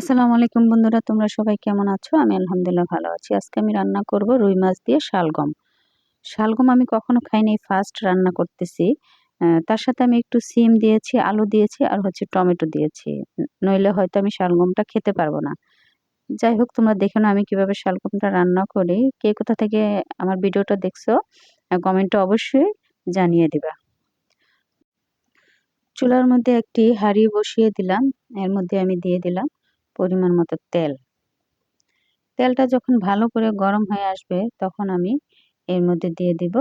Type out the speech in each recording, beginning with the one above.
আসসালামু আলাইকুম বন্ধুরা, তোমরা সবাই কেমন আছো? আমি আলহামদুলিল্লাহ ভালো আছি। আজকে আমি রান্না করব রুই মাছ দিয়ে শালগম শালগম আমি কখনো খাইনি ফার্স্ট রান্না করতেছি। তার সাথে আমি একটু সিম দিয়েছি, আলু দিয়েছি আর হচ্ছে টমেটো দিয়েছি। নইলে হয়তো আমি শালগমটা খেতে পারব না। যাই হোক, তোমরা দেখে না আমি কীভাবে শালগমটা রান্না করি। কে কোথা থেকে আমার ভিডিওটা দেখছ কমেন্টে অবশ্যই জানিয়ে দিবা। চুলার মধ্যে একটি হাঁড়ি বসিয়ে দিলাম। এর মধ্যে আমি দিয়ে দিলাম পরিমাণ মতো তেল। তেলটা যখন ভালো করে গরম হয়ে আসবে, তখন আমি এর মধ্যে দিয়ে দিব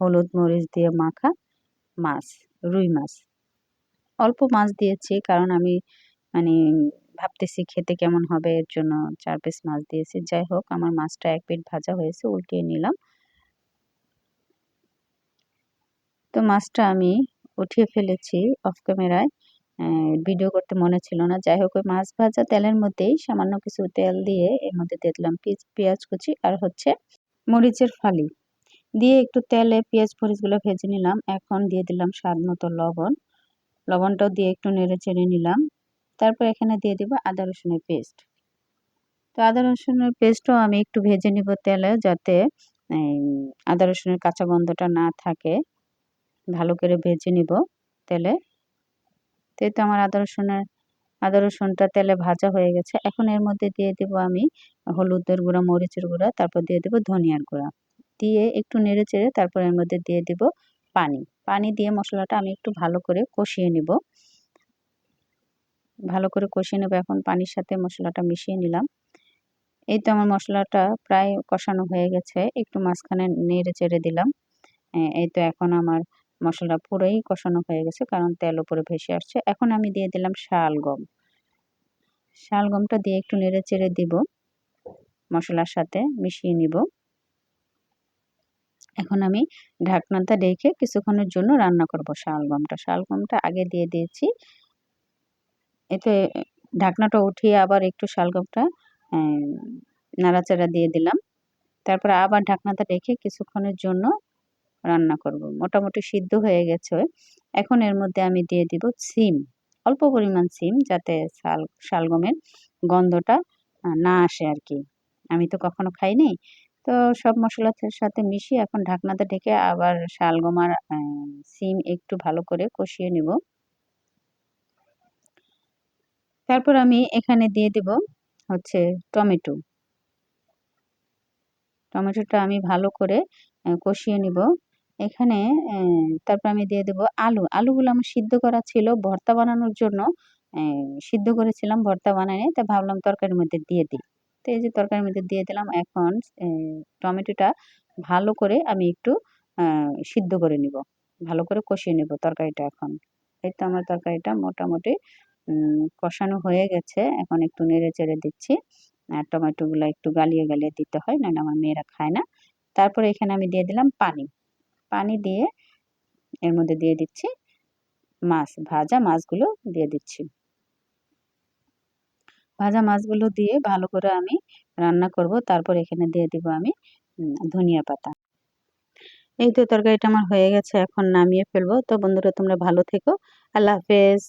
হলুদ মরিচ দিয়ে মাখা মাছ, রুই মাছ। অল্প মাছ দিয়েছি, কারণ আমি মানে ভাবতেছি খেতে কেমন হবে, এর জন্য চার পিস মাছ দিয়েছি। যাই হোক, আমার মাছটা এক পিট ভাজা হয়েছে, উল্টিয়ে নিলাম। তো মাছটা আমি উঠিয়ে ফেলেছি অফ ক্যামেরায়। ভিডিও করতে মনে ছিল না। যাই হোক ওই মাছ ভাজা তেলের মধ্যেই সামান্য কিছু তেল দিয়ে এর মধ্যে দিয়ে দিলাম। পেঁয়াজ কুচি আর হচ্ছে মরিচের ফালি। দিয়ে একটু তেলে পেঁয়াজ মরিচগুলো ভেজে নিলাম। এখন দিয়ে দিলাম স্বাদ মতো লবণ। লবণটাও দিয়ে একটু নেড়ে চেড়ে নিলাম। তারপর এখানে দিয়ে দিব আদা রসুনের পেস্ট। তো আদা রসুনের পেস্টও আমি একটু ভেজে নিব তেলে যাতে আদা রসুনের কাঁচা গন্ধটা না থাকে। ভালো করে ভেজে নিব তেলে। তো তো আমার আদা, রসুনের, আদা, রসুনটা তেলে ভাজা হয়ে গেছে। এখন এর মধ্যে দিয়ে দেব আমি হলুদের গুঁড়া, মরিচের গুঁড়া, তারপর দিয়ে দেব ধনিয়ার গুঁড়া। দিয়ে একটু নেড়ে চেড়ে তারপর এর মধ্যে দিয়ে দেব পানি। পানি দিয়ে মশলাটা আমি একটু ভালো করে কষিয়ে নিব। ভালো করে কষিয়ে নেব। এখন পানির সাথে মশলাটা মিশিয়ে নিলাম। এই তো আমার মশলাটা প্রায় কষানো হয়ে গেছে। একটু মাঝখানে নেড়ে চেড়ে দিলাম। এই তো এখন আমার মশলা পুরোই কষানো হয়ে গেছে, কারণ তেল উপরে ভেসে আসছে। এখন আমি দিয়ে দিলাম শালগম শালগমটা দিয়ে একটু নেড়ে চেড়ে দিব মশলার সাথে, মিশিয়ে নিব। এখন আমি ঢাকনাটা রেখে কিছুক্ষণের জন্য রান্না করব শালগমটা শালগমটা আগে দিয়ে দিয়েছি। এতে ঢাকনাটা উঠিয়ে আবার একটু শালগমটা নাড়াচাড়া দিয়ে দিলাম। তারপরে আবার ঢাকনাটা রেখে কিছুক্ষণের জন্য রান্না করব। মোটামুটি সিদ্ধ হয়ে গেছে। এখন এর মধ্যে আমি দিয়ে দিব সিম। অল্প পরিমাণ সিম যাতে শাল, শালগমের গন্ধটা না আসে আর কি আমি তো কখনো খাইনি। তো সব মশলার সাথে মিশিয়ে এখন ঢাকনাতে ঢেকে আবার শালগম আর সিম একটু ভালো করে কষিয়ে নিব। তারপর আমি এখানে দিয়ে দিব হচ্ছে টমেটো। টমেটোটা আমি ভালো করে কষিয়ে নিব। এখানে তারপর আমি দিয়ে দেবো আলু। আলুগুলো আমার সিদ্ধ করা ছিল ভর্তা বানানোর জন্য। সিদ্ধ করেছিলাম ভর্তা বানানে তা ভাবলাম তরকারির মধ্যে দিয়ে দিই। তো এই যে তরকারির মধ্যে দিয়ে দিলাম, এখন টমেটোটা ভালো করে আমি একটু সিদ্ধ করে নিব। ভালো করে কষিয়ে নেব তরকারিটা এখন। এই তো আমার তরকারিটা মোটামুটি কষানো হয়ে গেছে। এখন একটু নেড়ে চেড়ে দিচ্ছি। আর টমেটোগুলো একটু গালিয়ে গালিয়ে দিতে হয় না আমার মেয়েরা খায় না। তারপরে এখানে আমি দিয়ে দিলাম পানি। পানি দিয়ে এর মধ্যে দিয়ে দিচ্ছি মাছ, ভাজা মাছগুলো দিয়ে দিচ্ছি। ভাজা মাছগুলো দিয়ে ভালো করে আমি রান্না করব, তারপর এখানে দিয়ে দিব আমি ধনিয়া পাতা। এই তো তরকারিটা আমার হয়ে গেছে, এখন নামিয়ে ফেলব। তো বন্ধুরা, তোমরা ভালো থেকো। আল্লাহ হাফেজ।